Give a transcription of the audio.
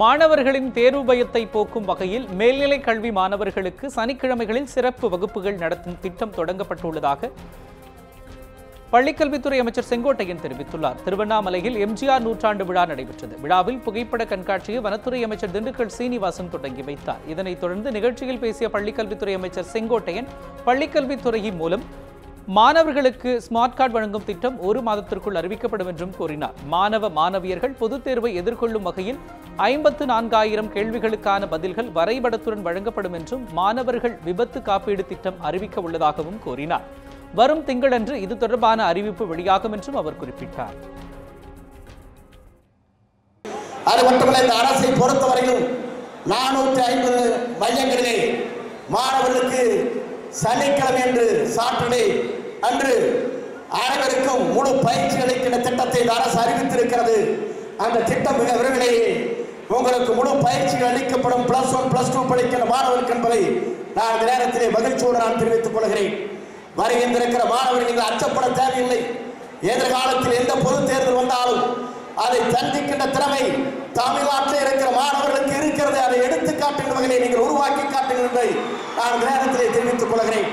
மாணவர்களின் தேர்வு பயத்தை போக்கும் வகையில் மேல்நிலை கல்வி மாணவர்களுக்கு சனிக்கிழமைகளில் சிறப்பு வகுப்புகள் நடத்தும் திட்டம் தொடங்கப்பட்டுள்ளதாக பள்ளிக்கல்வித்துறை அமைச்சர் செங்கோட்டையன் தெரிவித்துள்ளார். திருவண்ணாமலையில் எம்ஜிஆர் நூற்றாண்டு விழா நடைபெற்றது. விழாவில் புகைப்பட கண்காட்சியை வனத்துறை அமைச்சர் திண்டுக்கல் சீனிவாசன் தொடங்கி வைத்தார். இதனைத் தொடர்ந்து நிகழ்ச்சியில் பேசிய பள்ளிக்கல்வித்துறை அமைச்சர் செங்கோட்டையன் பள்ளிக்கல்வித்துறையின் மூலம் மாணவர்களுக்கு ஸ்மார்ட் கார்டு வழங்கும் திட்டம் ஒரு மாதத்திற்குள் அறிவிக்கப்படும் என்றும் கூறினார். மாணவ மாணவியர்கள் பொதுத் தேர்வை எதிர்கொள்ளும் வகையில் ஐம்பத்து நான்காயிரம் கேள்விகளுக்கான பதில்கள் வரைபடத்துடன் வழங்கப்படும் என்றும் மாணவர்கள் விபத்து காப்பீடு திட்டம் அறிவிக்க உள்ளதாகவும் கூறினார். வரும் திங்களன்று இது தொடர்பான அறிவிப்பு வெளியாகும் என்றும் அவர் குறிப்பிட்டார். அது மட்டுமல்ல இந்த அரசை பொறுத்தவரையிலும் நானூற்றி ஐம்பது மையங்களிலே மாணவ சனிக்கிழமை என்று சாட்டர்டே அன்று அனைவருக்கும் முழு பயிற்சி அளிக்கின்ற திட்டத்தை அரசு அறிவித்திருக்கிறது. அந்த திட்டம் மிக விரைவிலேயே உங்களுக்கு முழு பயிற்சிகள் அளிக்கப்படும். பிளஸ் ஒன் பிளஸ் டூ படிக்கின்ற மாணவர்கள் என்பதை நான் இந்த நேரத்திலே மகிழ்ச்சியோடு நான் தெரிவித்துக் கொள்கிறேன். வருகின்றிருக்கிற மாணவர்கள் நீங்கள் அச்சப்பட தேவையில்லை. எதிர்காலத்தில் எந்த பொது தேர்தல் வந்தாலும் அதை சந்திக்கின்ற திறமை தமிழ்நாட்டில் இருக்கிற மாணவர்களுக்கு இருக்கிறது. அதை எடுத்துக்காட்டுகிற வகையை நீங்கள் உருவாக்கி காட்டுங்கள் என்பதை நான் நேரத்திலே தெரிவித்துக் கொள்கிறேன்.